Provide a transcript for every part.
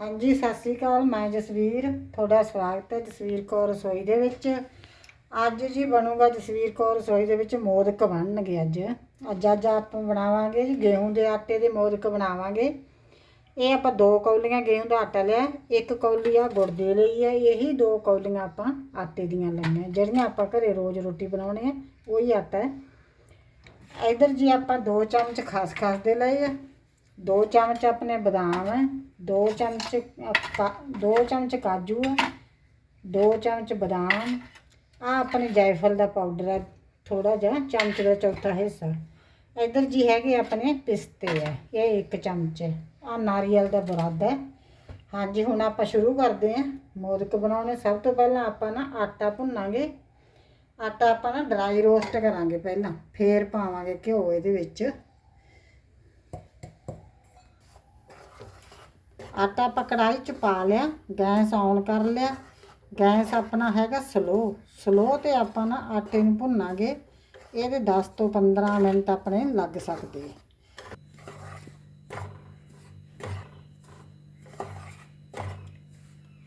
ਹਾਂਜੀ, ਸਤਿ ਸ੍ਰੀ ਅਕਾਲ। ਮੈਂ ਜਸਵੀਰ, ਤੁਹਾਡਾ ਸਵਾਗਤ ਹੈ ਜਸਵੀਰ ਕੌਰ ਰਸੋਈ ਦੇ ਵਿੱਚ। ਅੱਜ ਜੀ ਬਣੂਗਾ ਜਸਵੀਰ ਕੌਰ ਰਸੋਈ ਦੇ ਵਿੱਚ ਮੋਦਕ ਬਣਨਗੇ ਅੱਜ। ਅੱਜ ਅੱਜ ਆਪਾਂ ਬਣਾਵਾਂਗੇ ਜੀ ਗੇਹੂੰ ਦੇ ਆਟੇ ਦੇ ਮੋਦਕ ਬਣਾਵਾਂਗੇ। ਇਹ ਆਪਾਂ ਦੋ ਕੌਲੀਆਂ ਗੇਹੂੰ ਦਾ ਆਟਾ ਲਿਆ। ਇੱਕ ਕੌਲੀ ਆ ਗੁੜ ਦੇ ਲਈ ਹੈ ਇਹੀ ਦੋ ਕੌਲੀਆਂ ਆਪਾਂ ਆਟੇ ਦੀਆਂ ਲਈਆਂ ਜਿਹੜੀਆਂ ਆਪਾਂ ਘਰੇ ਰੋਜ਼ ਰੋਟੀ ਬਣਾਉਣੇ ਆ, ਉਹੀ ਆਟਾ ਹੈ। ਇਧਰ ਜੀ ਆਪਾਂ ਦੋ ਚਮਚ ਖਸਖਸ ਦੇ ਲਏ ਆ। ਦੋ ਚਮਚ ਆਪਣੇ ਬਦਾਮ ਹੈ, ਦੋ ਚਮਚ ਅ- ਦੋ ਚਮਚ ਕਾਜੂ ਹੈ, ਦੋ ਚਮਚ ਬਦਾਮ। ਆ ਆਪਣੇ ਜਾਇਫਲ ਦਾ ਪਾਊਡਰ ਹੈ ਥੋੜਾ ਜਿਹਾ ਚਮਚ ਦਾ ਚੌਥਾ ਹਿੱਸਾ। ਇੱਧਰ ਜੀ ਹੈਗੇ ਆਪਣੇ ਪਿਸਤੇ ਹੈ, ਇਹ ਇੱਕ ਚਮਚ ਹੈ। ਆ ਨਾਰੀਅਲ ਦਾ ਬੁਰਾਦ ਹੈ। ਹਾਂਜੀ, ਹੁਣ ਆਪਾਂ ਸ਼ੁਰੂ ਕਰਦੇ ਹਾਂ। ਮੋਦਕ ਬਣਾਉਣੇ ਸਭ ਤੋਂ ਪਹਿਲਾਂ ਆਪਾਂ ਨਾ ਆਟਾ ਭੁੰਨਾਂਗੇ। ਆਟਾ ਆਪਾਂ ਨਾ ਡਰਾਈ ਰੋਸਟ ਕਰਾਂਗੇ ਪਹਿਲਾਂ, ਫੇਰ ਪਾਵਾਂਗੇ ਘਿਓ ਇਹਦੇ ਵਿੱਚ। ਆਟਾ ਆਪਾਂ ਕੜਾਹੀ ਚ ਪਾ ਲਿਆ, ਗੈਸ ਔਨ ਕਰ ਲਿਆ। ਗੈਸ ਆਪਣਾ ਹੈਗਾ ਸਲੋ ਸਲੋ ਤੇ ਆਪਾਂ ਨਾ ਆਟੇ ਨੂੰ ਭੁੰਨਾਂਗੇ। ਇਹਦੇ 10 ਤੋਂ 15 ਮਿੰਟ ਆਪਣੇ ਲੱਗ ਸਕਦੇ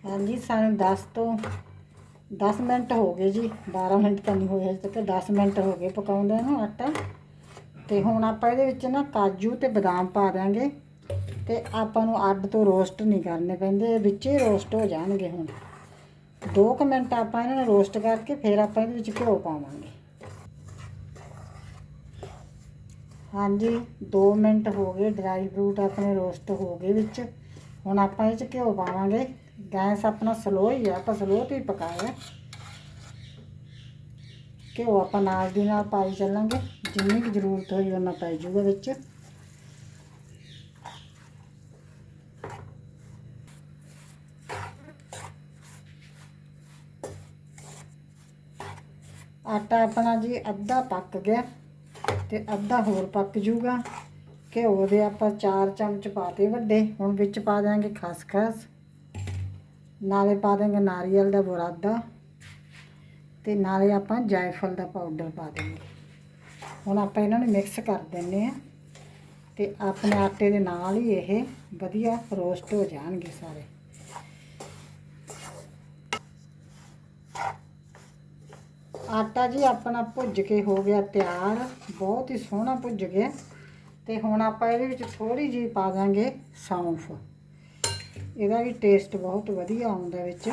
ਹਾਂਜੀ, ਸਾਨੂੰ 10 ਤੋਂ 10 ਮਿੰਟ ਹੋ ਗਏ ਜੀ। 12 ਮਿੰਟ ਤਾਂ ਨਹੀਂ ਹੋਏ ਹਜੇ ਤੱਕ 10 ਮਿੰਟ ਹੋ ਗਏ ਪਕਾਉਂਦੇ ਨੂੰ ਆਟਾ। ਤੇ ਹੁਣ ਆਪਾਂ ਇਹਦੇ ਵਿੱਚ ਨਾ ਕਾਜੂ ਤੇ ਬਦਾਮ ਪਾ ਦਾਂਗੇ ਤੇ ਆਪਾਂ ਨੂੰ ਅੱਡ ਤੋਂ ਰੋਸਟ ਨਹੀਂ ਕਰਨੇ ਪੈਂਦੇ, ਇਹ ਹੀ ਰੋਸਟ ਹੋ ਜਾਣਗੇ ਹੁਣ। 2 ਮਿੰਟ ਆਪਾਂ ਇਹਨਾਂ ਨੂੰ ਰੋਸਟ ਕਰਕੇ ਫਿਰ ਆਪਾਂ ਇਹਦੇ ਵਿੱਚ ਘਿਓ ਪਾਵਾਂਗੇ। ਹਾਂਜੀ 2 ਮਿੰਟ ਹੋ ਗਏ, ਡਰਾਈ ਫਰੂਟ ਆਪਣੇ ਰੋਸਟ ਹੋ ਗਏ ਵਿੱਚ। ਹੁਣ ਆਪਾਂ ਇਹ ਚ ਘਿਓ ਪਾਵਾਂਗੇ। ਗੈਸ ਆਪਣਾ ਸਲੋ ਹੀ ਆ, ਆਪਾਂ ਸਲੋ ਤੇ ਹੀ ਪਕਾਇਆ। ਘਿਓ ਆਪਾਂ ਨਾਲ ਦੀ ਨਾਲ ਪਾਈ ਚੱਲਾਂਗੇ। ਜਿੰਨੀ ਕੁ ਜ਼ਰੂਰਤ ਹੋਈ ਉਹਨਾਂ ਪਾਈ ਜੂਗਾ ਵਿੱਚ। ਆਟਾ ਆਪਣਾ ਜੀ ਅੱਧਾ ਪੱਕ ਗਿਆ ਤੇ ਅੱਧਾ ਹੋਰ ਪੱਕ ਜੂਗਾ। ਘਿਓ ਦੇ ਆਪਾਂ 4 ਚਮਚ ਪਾਤੇ ਵੱਡੇ, ਹੁਣ ਵਿੱਚ ਪਾ ਦਾਂਗੇ ਖਸਖਸ। ਨਾਲੇ ਪਾ ਦਾਂਗੇ ਨਾਰੀਅਲ ਦਾ ਬੁਰਾਦਾ ਤੇ ਨਾਲੇ ਆਪਾਂ ਜਾਇਫਲ ਦਾ ਪਾਊਡਰ ਪਾ ਦੇਂਗੇ ਹੁਣ ਆਪਾਂ ਇਹਨਾਂ ਨੂੰ ਮਿਕਸ ਕਰ ਦਿੰਨੇ ਆ ਤੇ ਆਪਣੇ ਆਟੇ ਦੇ ਨਾਲ ਹੀ ਇਹ ਵਧੀਆ ਰੋਸਟ ਹੋ ਜਾਣਗੇ ਸਾਰੇ। ਆਟਾ ਜੀ ਆਪਣਾ ਭੁੱਜ ਕੇ ਹੋ ਗਿਆ ਤਿਆਰ, ਬਹੁਤ ਹੀ ਸੋਹਣਾ ਭੁੱਜ ਗਿਆ। ਤੇ ਹੁਣ ਆਪਾਂ ਇਹਦੇ ਵਿੱਚ ਥੋੜੀ ਜਿਹੀ ਪਾ ਦਾਂਗੇ ਸੌਂਫ। ਇਹਦਾ ਵੀ ਟੇਸਟ ਬਹੁਤ ਵਧੀਆ ਆਉਂਦਾ ਵਿੱਚ।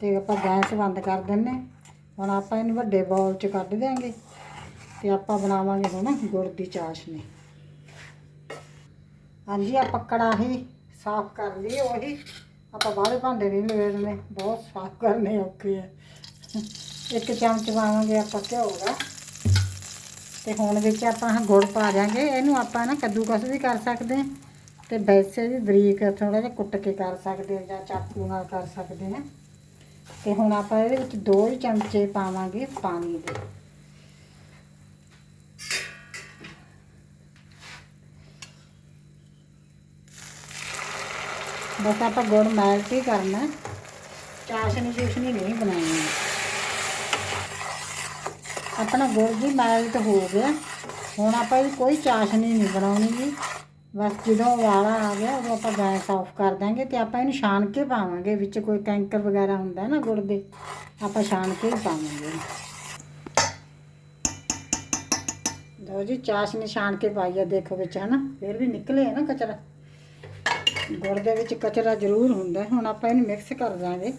ਤੇ ਆਪਾਂ ਗੈਸ ਬੰਦ ਕਰ ਦਿੰਨੇ। ਹੁਣ ਆਪਾਂ ਇਹਨੂੰ ਵੱਡੇ ਬਾਉਲ 'ਚ ਕੱਢ ਦਿਆਂਗੇ। ਤੇ ਆਪਾਂ ਬਣਾਵਾਂਗੇ ਹੁਣ ਗੁੜ ਦੀ ਚਾਸ਼ਨੀ। ਹਾਂਜੀ ਆਪਾਂ ਕੜਾਹੀ ਸਾਫ਼ ਕਰ ਲਈ ਉਹੀ। ਆਪਾਂ ਬਾਹਲੇ ਭਾਂਡੇ ਨਹੀਂ ਲਵੇੜਨੇ। ਬਹੁਤ ਸਾਫ਼ ਕਰਨੇ ਔਖੇ ਆ। ਇੱਕ ਚਮਚ ਪਾਵਾਂਗੇ ਆਪਾਂ ਘਿਓ ਦਾ। ਤੇ ਹੁਣ ਵਿੱਚ ਆਪਾਂ ਗੁੜ ਪਾ ਦਿਆਂਗੇ। ਇਹਨੂੰ ਆਪਾਂ ਨਾ ਕੱਦੂਕਸ ਵੀ ਕਰ ਸਕਦੇ ਹਾਂ ਤੇ ਵੈਸੇ ਵੀ ਬਰੀਕ ਥੋੜਾ ਜਿਹਾ ਕੁੱਟ ਕੇ ਕਰ ਸਕਦੇ ਹਾਂ ਜਾਂ ਚਾਕੂ ਨਾਲ ਕਰ ਸਕਦੇ ਹਾਂ। ਤੇ ਹੁਣ ਆਪਾਂ ਇਹਦੇ ਵਿੱਚ ਦੋ ਹੀ ਚਮਚੇ ਪਾਵਾਂਗੇ ਪਾਣੀ ਦੇ। ਬਸ ਆਪਾਂ ਗੁੜ ਮੈਲਟ ਹੀ ਕਰਨਾ। ਚਾਸ਼ਨੀ ਚੂਸ਼ਨੀ ਨਹੀਂ ਬਣਾਉਣੀ। ਆਪਣਾ ਗੁੜ ਜੀ ਮੈਲਟ ਹੋ ਗਿਆ। ਹੁਣ ਆਪਾਂ ਇਹ ਕੋਈ ਚਾਸ਼ਨੀ ਨਹੀਂ ਬਣਾਉਣੀ ਜੀ। ਬਸ ਜਦੋਂ ਉਬਾਲਾ ਆ ਗਿਆ, ਉਦੋਂ ਆਪਾਂ ਗੈਸ ਆਫ ਕਰ ਦਾਂਗੇ ਤੇ ਆਪਾਂ ਇਹਨੂੰ ਛਾਣ ਕੇ ਪਾਵਾਂਗੇ। ਵਿੱਚ ਕੋਈ ਕੈਂਕਰ ਵਗੈਰਾ ਹੁੰਦਾ ਨਾ ਗੁੜ ਦੇ, ਆਪਾਂ ਛਾਣ ਕੇ ਹੀ ਪਾਵਾਂਗੇ। ਦੋ ਜੀ, ਚਾਸ਼ਨੀ ਛਾਣ ਕੇ ਪਾਈ ਆ, ਦੇਖੋ ਵਿੱਚ ਹਨਾ, ਫਿਰ ਵੀ ਨਿਕਲੇ ਆ ਨਾ ਕਚਰਾ। ਗੁੜ ਦੇ ਵਿੱਚ ਕਚਰਾ ਜ਼ਰੂਰ ਹੁੰਦਾ। ਹੁਣ ਆਪਾਂ ਇਹਨੂੰ ਮਿਕਸ ਕਰ ਦਾਂਗੇ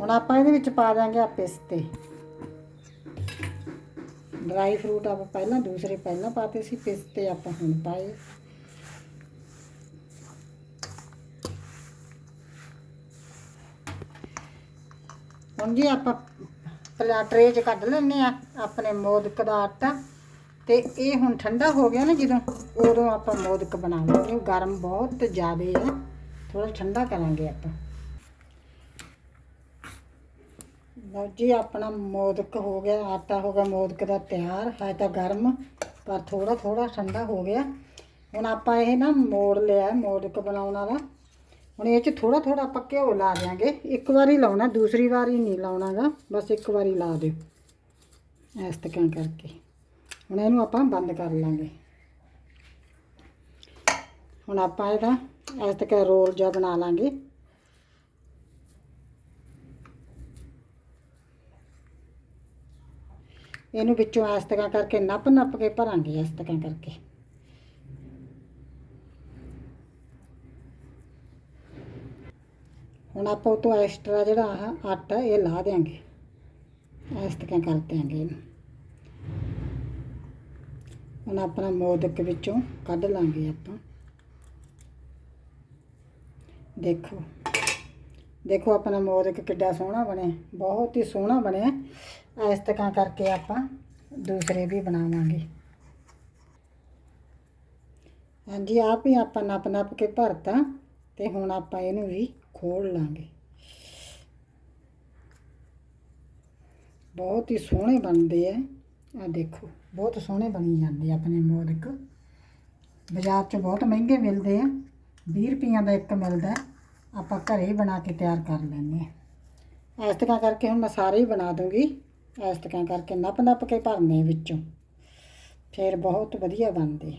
ਹੁਣ ਆਪਾਂ ਇਹਦੇ ਵਿੱਚ ਪਾ ਦਾਂਗੇ ਆ ਪਿਸਤੇ। ਡਰਾਈ ਫਰੂਟ ਆਪਾਂ ਪਹਿਲਾਂ, ਦੂਸਰੇ ਪਹਿਲਾਂ ਪਾਤੇ ਸੀ ਪਿਸਤੇ ਆਪਾਂ ਹੁਣ ਪਾਏ। ਹੁਣ ਜੀ ਆਪਾਂ ਪਲਾ ਟਰੇ 'ਚ ਕੱਢ ਲੈਣੇ ਆ ਆਪਣੇ ਮੋਦਕ ਦਾ ਆਟਾ। ਤੇ ਇਹ ਹੁਣ ਠੰਡਾ ਹੋ ਗਿਆ ਨਾ ਜਦੋਂ, ਉਦੋਂ ਆਪਾਂ ਮੋਦਕ ਬਣਾਵਾਂਗੇ ਗਰਮ ਬਹੁਤ ਜ਼ਿਆਦਾ ਹੈ ਥੋੜਾ ਠੰਡਾ ਕਰਾਂਗੇ ਆਪਾਂ। ਲਓ ਜੀ, ਆਪਣਾ ਮੋਦਕ ਹੋ ਗਿਆ, ਆਟਾ ਹੋ ਗਿਆ, ਮੋਦਕ ਦਾ ਤਿਆਰ ਹੈ ਤਾਂ ਗਰਮ, ਪਰ ਥੋੜਾ ਥੋੜਾ ਠੰਡਾ ਹੋ ਗਿਆ। ਹੁਣ ਆਪਾਂ ਇਹ ਨਾ ਮੋੜ ਲਿਆ, ਮੋਦਕ ਬਣਾਉਣ ਵਾਲਾ। ਹੁਣ ਇਹ ਚ ਥੋੜਾ ਥੋੜਾ ਆਪਾਂ ਘਿਓ ਲਾ ਦਿਆਂਗੇ। ਇੱਕ ਵਾਰੀ ਲਾਉਣਾ, ਦੂਸਰੀ ਵਾਰੀ ਨਹੀਂ ਲਾਉਣਾਗਾ, ਬਸ ਇੱਕ ਵਾਰੀ ਲਾ ਦਿਓ। ਇਸ ਤਰ੍ਹਾਂ ਕਰਕੇ। ਹੁਣ ਇਹਨੂੰ ਆਪਾਂ ਬੰਦ ਕਰ ਲਾਂਗੇ। ਹੁਣ ਆਪਾਂ ਇਹਦਾ ਇਸ ਤੱਕ ਰੋਲ ਜਿਹਾ ਬਣਾ ਲਾਂਗੇ। ਇਹਨੂੰ ਵਿੱਚੋਂ ਇਸ ਤਰ੍ਹਾਂ ਕਰਕੇ ਨੱਪ ਨੱਪ ਕੇ ਭਰਾਂਗੇ ਇਸ ਤਰ੍ਹਾਂ ਕਰਕੇ। ਹੁਣ ਆਪਾਂ ਉਹ ਤੋਂ ਐਕਸਟਰਾ ਜਿਹੜਾ ਆਹ ਆਟਾ, ਇਹ ਲਾ ਦਿਆਂਗੇ। ਇਸ ਤਰ੍ਹਾਂ ਕਰ ਦਿਆਂਗੇ ਇਹਨੂੰ। ਹੁਣ ਆਪਣਾ ਮੋਦਕ ਵਿੱਚੋਂ ਕੱਢ ਲਾਂਗੇ ਆਪਾਂ। ਦੇਖੋ ਦੇਖੋ ਆਪਣਾ ਮੋਦਕ ਕਿੱਡਾ ਸੋਹਣਾ ਬਣਿਆ, ਬਹੁਤ ਹੀ ਸੋਹਣਾ ਬਣਿਆ। ਇਸ ਤਰ੍ਹਾਂ ਕਰਕੇ ਆਪਾਂ ਦੂਸਰੇ ਵੀ ਬਣਾਵਾਂਗੇ। ਹਾਂਜੀ, ਆਪ ਹੀ ਆਪਾਂ ਨੱਪ ਨੱਪ ਕੇ ਭਰਤਾ ਤੇ ਹੁਣ ਆਪਾਂ ਇਹਨੂੰ ਵੀ ਖੋਲ ਲਾਂਗੇ। ਬਹੁਤ ਹੀ ਸੋਹਣੇ ਬਣਦੇ ਆ ਆ ਦੇਖੋ, ਬਹੁਤ ਸੋਹਣੇ ਬਣੀ ਜਾਂਦੇ ਆ ਆਪਣੇ ਮੋਦਕ। ਬਾਜ਼ਾਰ 'ਚ ਬਹੁਤ ਮਹਿੰਗੇ ਮਿਲਦੇ ਆ। 20 ਰੁਪਈਆਂ ਦਾ ਇੱਕ ਮਿਲਦਾ ਆਪਾਂ ਘਰੇ ਹੀ ਬਣਾ ਕੇ ਤਿਆਰ ਕਰ ਲੈਂਦੇ ਆ। ਇਸ ਤਰ੍ਹਾਂ ਕਰਕੇ ਹੁਣ ਮੈਂ ਸਾਰੇ ਹੀ ਬਣਾ ਦੂੰਗੀ। ਇਸ ਤਰ੍ਹਾਂ ਕਰਕੇ ਨੱਪ ਨੱਪ ਕੇ ਭਰਨੇ ਵਿੱਚੋਂ। ਫਿਰ ਬਹੁਤ ਵਧੀਆ ਬਣਦੇ।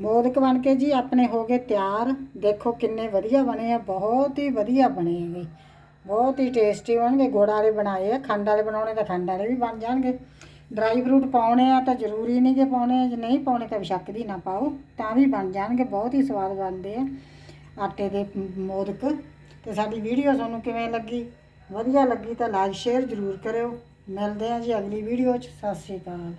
ਮੋਦਕ ਬਣ ਕੇ ਜੀ ਆਪਣੇ ਹੋ ਗਏ ਤਿਆਰ। ਦੇਖੋ ਕਿੰਨੇ ਵਧੀਆ ਬਣੇ ਆ, ਬਹੁਤ ਹੀ ਵਧੀਆ ਬਣੇ ਹੈਗੇ ਬਹੁਤ ਹੀ ਟੇਸਟੀ ਬਣਨਗੇ, ਗੁੜ ਵਾਲੇ ਬਣਾਏ ਆ, ਖੰਡ ਵਾਲੇ ਬਣਾਉਣੇ ਤਾਂ ਖੰਡ ਵਾਲੇ ਵੀ ਬਣ ਜਾਣਗੇ। ਡਰਾਈ ਫਰੂਟ ਪਾਉਣੇ ਆ ਤਾਂ ਜ਼ਰੂਰੀ ਨਹੀਂ ਕਿ ਪਾਉਣੇ ਆ, ਜੇ ਨਹੀਂ ਪਾਉਣੇ ਤਾਂ ਬਿਸ਼ੱਕ ਦੀ ਨਾ ਪਾਓ, ਤਾਂ ਵੀ ਬਣ ਜਾਣਗੇ, ਬਹੁਤ ਹੀ ਸਵਾਦ ਬਣਦੇ ਆ। ਆਟੇ ਦੇ ਮੋਦਕ। ਤੇ ਸਾਡੀ ਵੀਡੀਓ ਤੁਹਾਨੂੰ ਕਿਵੇਂ ਲੱਗੀ? ਵਧੀਆ ਲੱਗੀ ਤਾਂ ਲਾਈਕ ਸ਼ੇਅਰ ਜ਼ਰੂਰ ਕਰਿਓ। ਮਿਲਦੇ ਹਾਂ ਜੀ ਅਗਲੀ ਵੀਡੀਓ 'ਚ। ਸਤਿ ਸ਼੍ਰੀ ਅਕਾਲ।